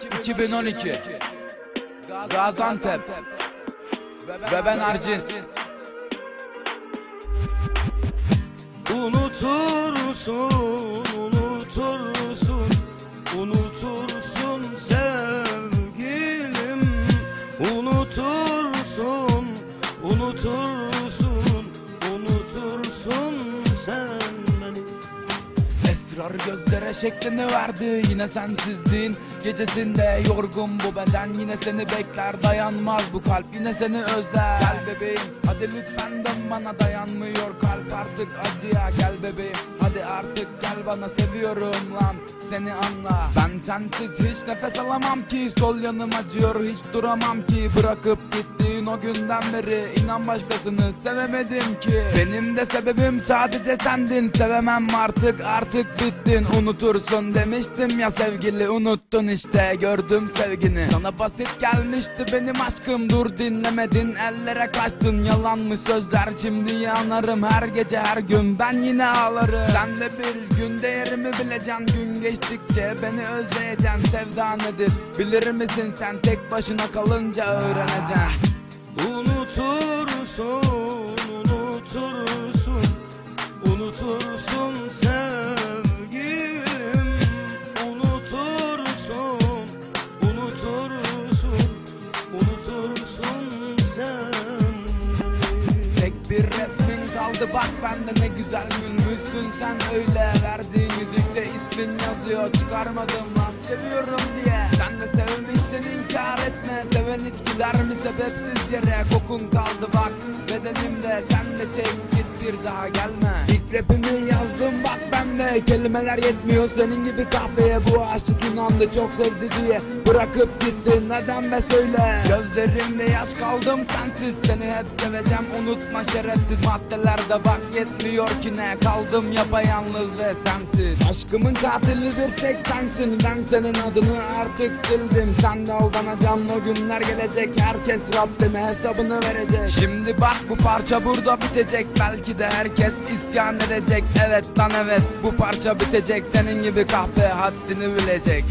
2012 Gaziantep. Ve ben Ercin Unutursun, unutursun, unutursun sevgilim. Unutursun, unutursun, Esrar gözlere şeklini verdi. Yine sensizliğin Gecesinde yorgun bu beden. Yine seni bekler Dayanmaz bu kalp. Yine seni özler. Gel bebeğim hadi lütfen dön bana. Dayanmıyor kalp. Artık acıya Gel bebeğim. Hadi artık gel bana seviyorum lan seni anla. Ben sensiz hiç nefes alamam ki Sol yanım acıyor hiç duramam ki. Bırakıp gittiğin o günden beri inan başkasını sevemedim ki. Benim de sebebim sadece sendin Sevemem artık artık bittin. Unutursun demiştim ya sevgili Unuttun işte gördüm sevgini. Sana basit gelmişti benim aşkım Dur dinlemedin ellere kaçtın. Yalanmış sözler şimdi yanarım Her gece her gün ben yine ağlarım. Sen de bir gün değerimi bileceksin Gün geçtikçe beni özleyeceksin Sevda nedir? Bilir misin sen? Tek başına kalınca öğreneceksin Unutursun, kaldı bak bende ne güzel gülmüşsün. Sen öyle Verdiğin yüzükte ismin yazıyor. Çıkarmadım lan seviyorum diye. Sen de sevmişsin inkar etme. Seven hiç gider mi? Sebepsiz yere Kokun kaldı bak. Bedenimde Sen de çek git bir daha gelme. İlk rapimi yazdım bak bende Kelimeler yetmiyor. Senin gibi kahveye Bu aşık inandı çok sevdi diye. Bırakıp gitti. Neden be söyle? Gözlerimde yaş kaldım sensiz. Seni hep seveceğim. Unutma şerefsiz. Maddelerde bak yetmiyor ki ne Kaldım. Yapayalnız ve sensiz. Aşkımın katili bir tek sensin. Ben senin adını artık sildim. Sen de aldanacaksın o günler gelecek. Herkes Rabbime hesabını verecek. Şimdi bak bu parça burada bitecek. Belki de herkes isyan edecek. Evet lan evet bu parça bitecek Senin gibi kahve haddini bilecek